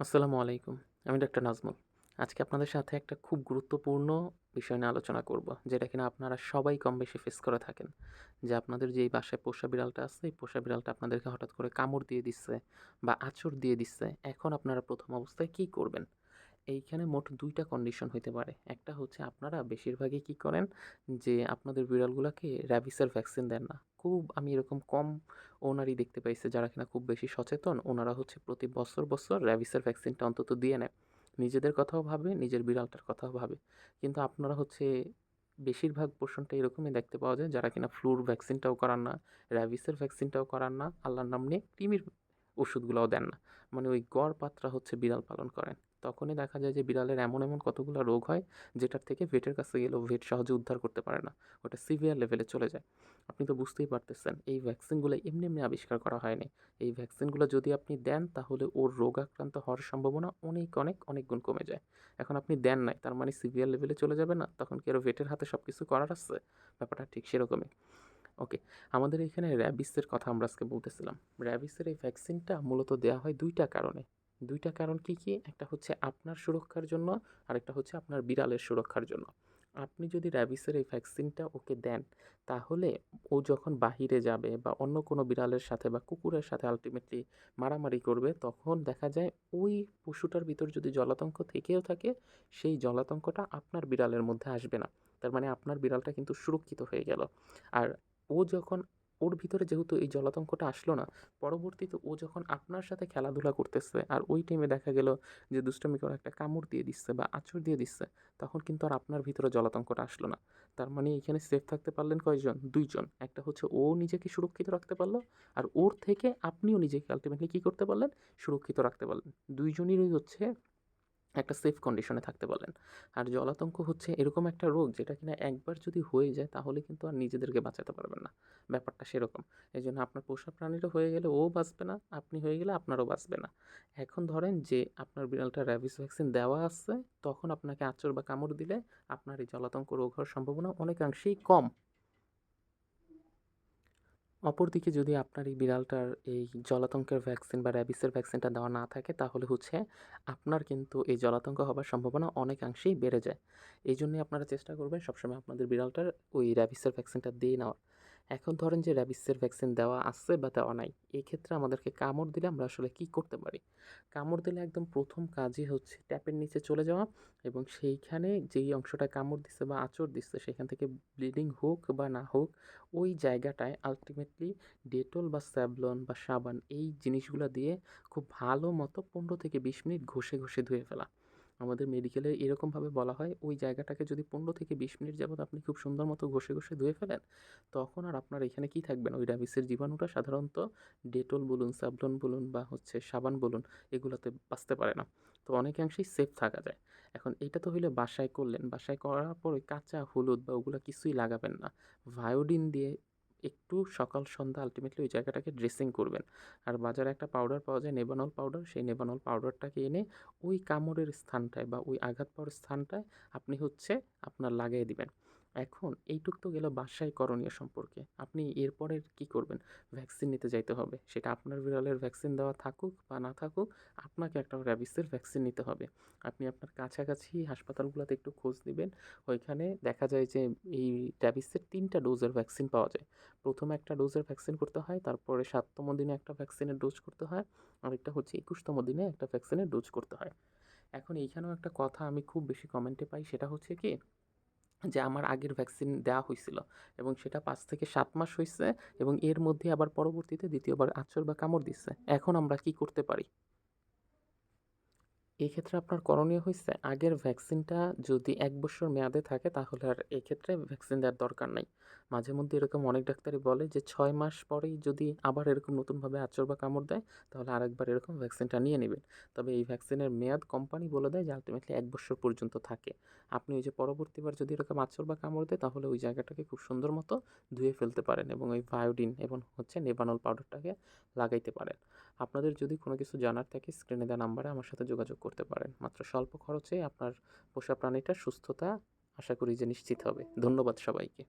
আসসালামু আলাইকুম, আমি ডক্টর নাজমুল। আজকে আপনাদের সাথে একটা খুব গুরুত্বপূর্ণ বিষয় নিয়ে আলোচনা করব, যেটা কিনা আপনারা সবাই কম বেশি ফেস করে থাকেন। যে আপনাদের যে বাসায় পোষা বিড়ালটা আছে, এই পোষা বিড়ালটা আপনাদেরকে হঠাৎ করে কামড় দিয়ে দিচ্ছে বা আঁচড় দিয়ে দিচ্ছে, এখন আপনারা প্রথম অবস্থায় কী করবেন? এইখানে মোট দুইটা কন্ডিশন হইতে পারে। একটা হচ্ছে আপনারা বেশিরভাগই কী করেন যে আপনাদের বিড়ালগুলোকে র্যাবিসের ভ্যাকসিন দেন না। খুব আমি এরকম কম ওনারই দেখতে পাইছে যারা কিনা খুব বেশি সচেতন, ওনারা হচ্ছে প্রতি বছর বছর র্যাবিসের ভ্যাকসিনটা অন্তত দিয়ে নেয় নিজেদের কথাও ভাবে, নিজের বিড়ালটার কথাও ভাবে। কিন্তু আপনারা হচ্ছে বেশিরভাগ পোর্শনটা এরকমই দেখতে পাওয়া যায় যারা কিনা ফ্লুর ভ্যাকসিনটাও করান না র্যাবিসের ভ্যাকসিনটাও করান না, আল্লাহর নাম নিয়ে কৃমির ওষুধগুলোও দেন না। মানে ওই গড় পাত্রা হচ্ছে বিড়াল পালন করেন। তখনই দেখা যায় যে বিড়ালের এমন এমন কতগুলো রোগ হয় যেটার থেকে ভেটের কাছে গেলেও ভেট সহজে উদ্ধার করতে পারে না। ওটা সিভিয়ার লেভেলে চলে যায়। আপনি তো বুঝতেই পারতেছেন, এই ভ্যাকসিনগুলো এমনি এমনি আবিষ্কার করা হয়নি। এই ভ্যাকসিনগুলো যদি আপনি দেন, তাহলে ওর রোগ আক্রান্ত হওয়ার সম্ভাবনা অনেক অনেক অনেক গুণ কমে যায়। এখন আপনি দেন নাই, তার মানে সিভিয়ার লেভেলে চলে যাবে না, তখন কি আরও ভেটের হাতে সব কিছু করার আছে? ব্যাপারটা ঠিক সেরকমই। ওকে, আমাদের এখানে র্যাবিসের কথা আমরা আজকে বলতেছিলাম। র্যাবিসের এই ভ্যাকসিনটা মূলত দেওয়া হয় দুইটা কারণে। দুইটা কারণ কি কি? একটা হচ্ছে আপনার সুরক্ষার জন্য, আরেকটা হচ্ছে আপনার বিড়ালের সুরক্ষার জন্য। আপনি যদি র্যাবিসের এই ভ্যাকসিনটা ওকে দেন, তাহলে ও যখন বাহিরে যাবে বা অন্য কোনো বিড়ালের সাথে বা কুকুরের সাথে আলটিমেটলি মারামারি করবে, তখন দেখা যায় ওই পশুটার ভিতর যদি জলাতঙ্ক থেকেও থাকে, সেই জলাতঙ্কটা আপনার বিড়ালের মধ্যে আসবে না। তার মানে আপনার বিড়ালটা কিন্তু সুরক্ষিত হয়ে গেল। আর ও যখন ওর ভিতরে যেহেতু এই জলাতঙ্কটা আসলো না, পরবর্তীতে ও যখন আপনার সাথে খেলাধুলা করতেছে আর ওই টাইমে দেখা গেল যে দুষ্টমি করে একটা কামড় দিয়ে দিচ্ছে বা আঁচড় দিয়ে দিচ্ছে, তখন কিন্তু আর আপনার ভিতরে জলাতঙ্কটা আসলো না। তার মানে এখানে সেফ থাকতে পারলেন কয়জন? দুইজন। একটা হচ্ছে ও নিজেকে সুরক্ষিত রাখতে পারল আর ওর থেকে আপনিও নিজেকে আলটিমেটলি কী করতে পারলেন? সুরক্ষিত রাখতে পারলেন। দুইজনেরই হচ্ছে একটা সেফ কন্ডিশনে থাকতে বলেন। আর জলাতঙ্ক হচ্ছে এরকম একটা রোগ যেটা কিনা একবার যদি হয়ে যায় তাহলে কিন্তু আর নিজেদেরকে বাঁচাতে পারবেন না। ব্যাপারটা সেরকম। এই জন্য আপনার পোষা প্রাণীরও হয়ে গেলে ও বাঁচবে না, আপনি হয়ে গেলে আপনারও বাঁচবে না। এখন ধরেন যে আপনার বিড়ালটা র্যাবিস ভ্যাকসিন দেওয়া আছে, তখন আপনাকে আঁচড় বা কামড় দিলে আপনার এই জলাতঙ্ক রোগ হওয়ার সম্ভাবনা অনেকাংশেই কম। অপরদিকে যদি আপনার এই বিড়ালটার এই জলাতঙ্কের ভ্যাকসিন বা র্যাবিসের ভ্যাকসিনটা দেওয়া না থাকে, তাহলে হচ্ছে আপনার কিন্তু এই জলাতঙ্ক হবার সম্ভাবনা অনেকাংশেই বেড়ে যায়। এই জন্যই আপনারা চেষ্টা করবেন সবসময় আপনাদের বিড়ালটার ওই র্যাবিসের ভ্যাকসিনটা দিয়ে নেওয়ার। এখন ধরেন যে র্যাবিসের ভ্যাকসিন দেওয়া আছে বা দেওয়া নাই এই ক্ষেত্রে আমাদেরকে কামড় দিলে আমরা আসলে কী করতে পারি? কামড় দিলে একদম প্রথম কাজই হচ্ছে ট্যাপের নিচে চলে যাওয়া এবং সেইখানে যেই অংশটা কামড় দিচ্ছে বা আঁচড় দিচ্ছে সেখান থেকে ব্লিডিং হোক বা না হোক, ওই জায়গাটায় আলটিমেটলি ডেটল বা স্যাভলন বা সাবান এই জিনিসগুলো দিয়ে খুব ভালো মতো পনেরো থেকে বিশ মিনিট ঘষে ঘষে ধুয়ে ফেলা। আমাদের মেডিকেলে এরকমভাবে বলা হয়, ওই জায়গাটাকে যদি পনেরো থেকে বিশ মিনিট যাবত আপনি খুব সুন্দর মতো ঘষে ঘষে ধুয়ে ফেলেন, তখন আর আপনার এখানে কি থাকবে না? ওই র্যাবিসের জীবাণুটা সাধারণত ডেটল বলুন স্যাভলন বলুন বা হচ্ছে সাবান বলুন, এগুলোতে বাঁচতে পারে না। তো অনেকাংশেই সেফ থাকা যায়। এখন এটা তো হইলে বাসায় করলেন, বাসায় করার পরে কাঁচা হলুদ বা ওগুলো কিছুই লাগাবেন না। ভায়োডিন দিয়ে একটু সকাল, সন্ধ্যা আলটিমেটলি ওই জায়গাটাকে ড্রেসিং করবেন। আর বাজারে একটা পাউডার পাওয়া যায় নেবানল পাউডার সেই নেবানল পাউডারটাকে এনে ওই কামড়ের স্থানটায় বা ওই আঘাত পাওয়ার স্থানটায় আপনি হচ্ছে আপনার লাগিয়ে দিবেন। এখন এইটুক তো গেল বাসায় করণীয় সম্পর্কে। আপনি এরপরে কি করবেন? ভ্যাকসিন নিতে যাইতে হবে। সেটা আপনার বিড়ালের ভ্যাকসিন দেওয়া থাকুক বা না থাকুক, আপনাকে একটা র্যাবিসের ভ্যাকসিন নিতে হবে। আপনি আপনার কাছাকাছি হাসপাতালগুলোতে একটু খোঁজ দিবেন ওইখানে দেখা যায় যে এই র্যাবিসের তিনটা ডোজের ভ্যাকসিন পাওয়া যায়। প্রথমে একটা ডোজের ভ্যাকসিন করতে হয়, তারপরে সাততম দিনে একটা ভ্যাকসিনের ডোজ করতে হয়, আরেকটা হচ্ছে একুশতম দিনে একটা ভ্যাকসিনের ডোজ করতে হয়। এখন এইখানেও একটা কথা আমি খুব বেশি কমেন্টে পাই, সেটা হচ্ছে কি যে আমার আগের ভ্যাকসিন দেওয়া হয়েছিল এবং সেটা পাঁচ থেকে সাত মাস হয়েছে এবং এর মধ্যে আবার পরবর্তীতে দ্বিতীয়বার আচর বা কামড় দিচ্ছে এখন আমরা কি করতে পারি? এক্ষেত্রে আপনার করণীয় হয়েছে আগের ভ্যাকসিনটা যদি এক বছর মেয়াদে থাকে তাহলে আর এক্ষেত্রে ভ্যাকসিন দেওয়ার দরকার নাই। মাঝে মধ্যে এরকম অনেক ডাক্তারই বলে যে ছয় মাস পরেই যদি আবার এরকম নতুনভাবে আঁচড় বা কামড় দেয় তাহলে আরেকবার এরকম ভ্যাকসিনটা নিয়ে নেবেন। তবে এই ভ্যাকসিনের মেয়াদ কোম্পানি বলে দেয় যে আলটিমেটলি এক বছর পর্যন্ত থাকে। আপনি ওই যে পরবর্তীবার যদি এরকম আচর বা কামড় দেয় তাহলে ওই জায়গাটাকে খুব সুন্দর মতো ধুয়ে ফেলতে পারেন এবং ওই ভায়োডিন এবং হচ্ছে নেবানল পাউডারটাকে লাগাইতে পারেন। আপনাদের যদি কোনো কিছু জানার থাকে স্ক্রিনে দেওয়া নাম্বারে আমার সাথে যোগাযোগ করতে পারেন। মাত্র স্বল্প খরচে আপনার পোষা প্রাণীটার সুস্থতা আশা করি যে নিশ্চিত হবে। ধন্যবাদ সবাইকে।